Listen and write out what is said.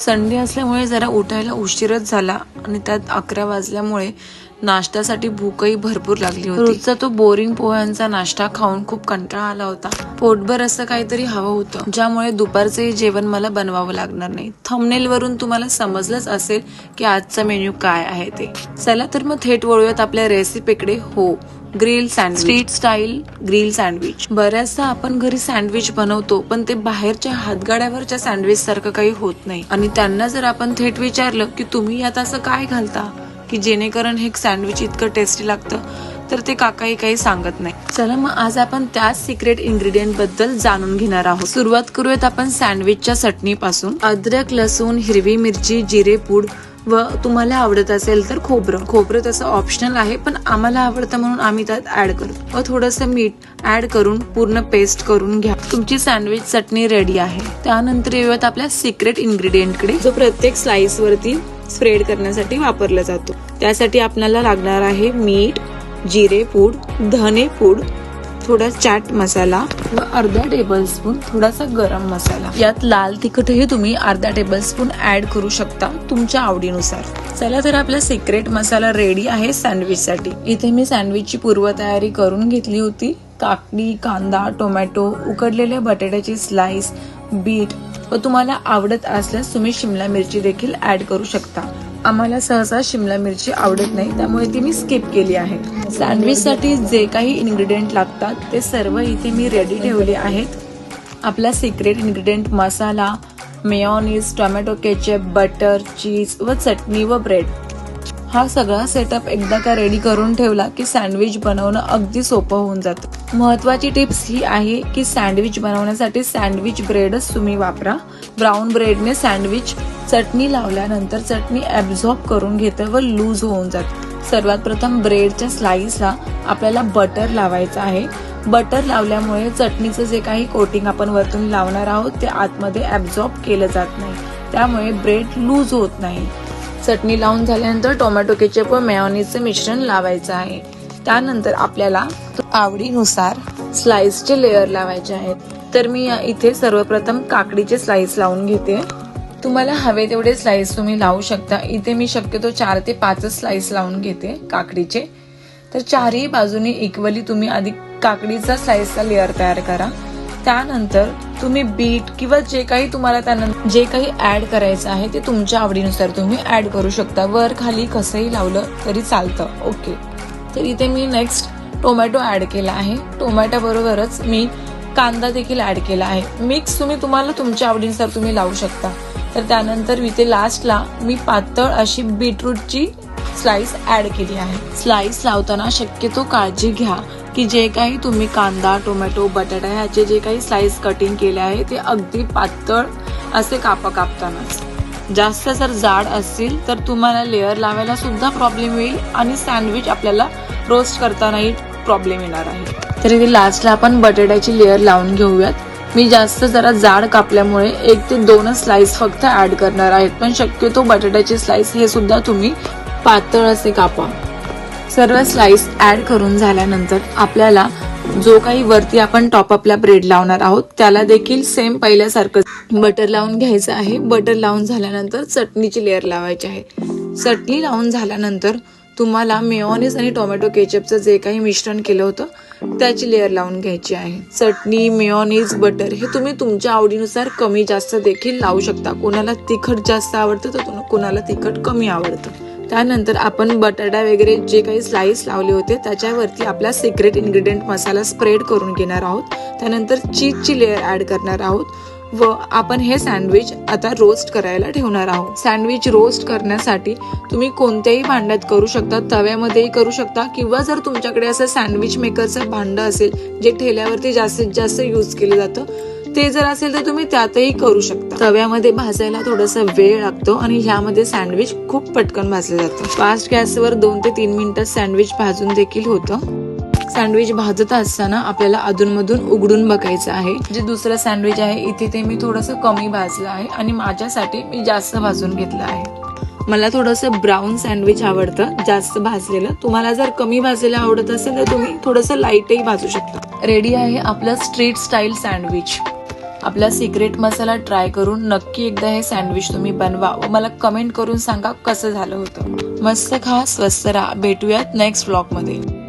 Sunday असल्यामुळे जरा उठायला उशीरच झाला आणि त्यात अकरा वाजल्यामुळे नाश्त्यासाठी भूकही भरपूर लागली होती. रोजचा तो बोरिंग पोह्यांचा नाश्ता खाऊन खूप कंटाळा आला होता. पोटभर असं काहीतरी हवं होतं ज्यामुळे दुपारचंही जेवण मला बनवावं लागणार नाही. थंबनेल वरून तुम्हाला समजलंच असेल की आजचा मेन्यू काय आहे ते. चला तर मग थेट वळूयात आपल्या रेसिपीकडे हो grill sandwich street style grill sandwich बऱ्याचदा आपण घरी सँडविच बनवतो पण ते बाहेरच्या हातगाड्यावरच्या सँडविच सारखं काही होत नाही. आणि त्यांना जर आपण थेट विचारलं की तुम्ही यात असं काय घालता? की जेणेकरून हे सँडविच इतकं टेस्टी लागतं तर ते काकाही काही सांगत नाही. चला मग आज आपण त्याच सिक्रेट इन्ग्रेडियंटबद्दल जाणून घेणार आहोत. सुरुवात करूयात आपण सँडविचच्या चटणीपासून. अद्रक लसूण हिरवी मिरची जिरे पूड व तुम्हाला आवडत असेल तर खोबरं. खोबरं तसं ऑप्शनल आहे पण आम्हाला आवडतं म्हणून आम्ही त्यात ऍड करतो व थोडंसं मीठ ऍड करून पूर्ण पेस्ट करून घ्या. तुमची सँडविच चटणी रेडी आहे. त्यानंतर येऊयात आपल्या सिक्रेट इन्ग्रेडियंटकडे जो प्रत्येक स्लाइस वरती स्प्रेड करण्यासाठी वापरला जातो. त्यासाठी आपल्याला लागणार आहे मीठ जिरे पूड धने पूड थोडा चाट मसाला व अर्धा टेबल स्पून थोडासा गरम मसाला. यात लाल तिखटही तुम्ही अर्धा टेबल स्पून ऍड करू शकता तुमच्या आवडीनुसार. चला तर आपला सिक्रेट मसाला रेडी आहे सँडविच साठी. इथे मी सँडविचची पूर्वतयारी करून घेतली होती. काकडी कांदा टोमॅटो उकडलेल्या बटाट्याची स्लाइस बीट व तुम्हाला आवडत असल्यास तुम्ही शिमला मिरची देखील ऍड करू शकता. आम्हाला सहसा शिमला मिरची आवडत नाही त्यामुळे ती मी स्किप केली आहे. सँडविच साठी जे काही इन्ग्रेडियंट लागतात ते सर्व इथे मी रेडी ठेवले आहेत. आपला secret ingredient masala mayonnaise tomato ketchup butter cheese व चटणी व ब्रेड हा सगळा सेटअप एकदा का रेडी करून ठेवला की सँडविच बनवणं अगदी सोपं होऊन जातं. महत्वाची टिप्स ही आहे की सँडविच बनवण्यासाठी सँडविच ब्रेडच तुम्ही वापरा. ब्राऊन ब्रेडने सँडविच चटणी लावल्यानंतर चटणी ऍब्झॉर्ब करून घेतं व लूज होऊन जाते. सर्वात प्रथम ब्रेडच्या स्लाइसला आपल्याला बटर लावायचं आहे. बटर लावल्यामुळे चटणीचं जे काही कोटिंग आपण वरतून लावणार आहोत ते आतमध्ये ऍब्झॉर्ब केलं जात नाही. त्यामुळे ब्रेड लूज होत नाही. चटणी लावून झाल्यानंतर टोमॅटो केचप व मेयोनीजचे मिश्रण लावायचं आहे. त्यानंतर आपल्याला आवडीनुसार स्लाइसचे लेअर लावायचे आहेत. तर मी इथे सर्वप्रथम काकडीचे स्लाइस लावून घेते. तुम्हाला हवे तेवढे स्लाइस तुम्ही लावू शकता. इथे मी शक्यतो चार ते पाचच स्लाइस लावून घेते काकडीचे. तर चारही बाजूनी इक्वली तुम्ही आधी काकडीचा स्लाइसचा लेअर तयार करा. त्यानंतर तुम्ही बीट किंवा जे काही तुम्हाला त्यानंतर जे काही ऍड करायचं आहे ते तुमच्या आवडीनुसार तुम्ही ऍड करू शकता. वर खाली कसंही लावलं तरी चालतं. ओके तर इथे मी नेक्स्ट टोमॅटो ॲड केला आहे. टोमॅटोबरोबरच मी कांदा देखील ॲड केला आहे. मिक्स तुम्ही तुम्हाला तुमच्या आवडीनुसार तुम्ही लावू शकता. तर त्यानंतर इथे लास्टला मी पातळ अशी बीटरूटची स्लाइस ॲड केली आहे. स्लाइस लावताना शक्यतो काळजी घ्या की जे काही तुम्ही कांदा टोमॅटो बटाटा ह्याचे जे काही स्लाइस कटिंग केले आहे ते अगदी पातळ असे कापा कापतानाच जास्त जर जाड असतील तर तुम्हाला लेअर लावायला सुद्धा प्रॉब्लेम येईल आणि सँडविच आपल्याला रोस्ट करतानाही प्रॉब्लेम येणार आहे. तर इथे लास्टला आपण बटाट्याची लेअर लावून घेऊयात. मी जास्त जरा जाड कापल्यामुळे एक ते दोनच स्लाइस फक्त ऍड करणार आहेत. पण शक्यतो बटाट्याचे स्लाइस हे सुद्धा तुम्ही पातळ असे कापा. सर्व स्लाइस ऍड करून झाल्यानंतर आपल्याला जो काही वरती आपण टॉपअपला ब्रेड लावणार आहोत त्याला देखील सेम पहिल्यासारखं बटर लावून घ्यायचं आहे. बटर लावून झाल्यानंतर चटणीची लेअर लावायची आहे. चटणी लावून झाल्यानंतर तुम्हाला मेयोनीज आणि टोमॅटो केचपचं जे काही मिश्रण केलं होतं त्याची लेअर लावून घ्यायची आहे. चटणी मेओनीज बटर हे तुम्ही तुमच्या आवडीनुसार कमी जास्त देखील लावू शकता. कोणाला तिखट जास्त आवडतं तर कोणाला तिखट कमी आवडतं. त्यानंतर आपण बटाटा वगैरे जे काही स्लाइस लावले होते त्याच्यावरती आपला सिक्रेट इन्ग्रेडियंट मसाला स्प्रेड करून घेणार आहोत. त्यानंतर चीजची लेअर ॲड करणार आहोत. व आपण हे सँडविच आता रोस्ट करायला ठेवणार आहोत. सँडविच रोस्ट करण्यासाठी तुम्ही कोणत्याही भांड्यात करू शकता तव्यामध्येही करू शकता किंवा जर तुमच्याकडे असं सँडविच मेकरचं भांडं असेल जे ठेल्यावरती जास्तीत जास्त यूज केलं जातं ते जर असेल तर तुम्ही त्यातही करू शकता. तव्यामध्ये भाजायला थोडासा वेळ लागतो आणि ह्यामध्ये सँडविच खूप पटकन भाजलं जातं. फास्ट गॅसवर दोन ते तीन मिनिटात सँडविच भाजून देखील होतं. सँडविच भाजत असताना आपल्याला अधूनमधून उघडून बघायचं आहे. जे दुसरं सँडविच आहे इथे ते मी थोडंसं कमी भाजलं आहे आणि माझ्यासाठी मी जास्त भाजून घेतलं आहे. मला थोडंसं ब्राऊन सँडविच आवडतं जास्त भाजलेलं. तुम्हाला जर कमी भाजलेलं आवडत असेल तर तुम्ही थोडंसं लाईटही भाजू शकता. रेडी आहे आपलं स्ट्रीट स्टाईल सँडविच. आपला सिक्रेट मसाला ट्राय करून नक्की एकदा हे सँडविच तुम्ही बनवा. व मला कमेंट करून सांगा कसं झालं होतं. मस्त खा स्वस्त राहा. भेटूयात नेक्स्ट व्लॉगमध्ये.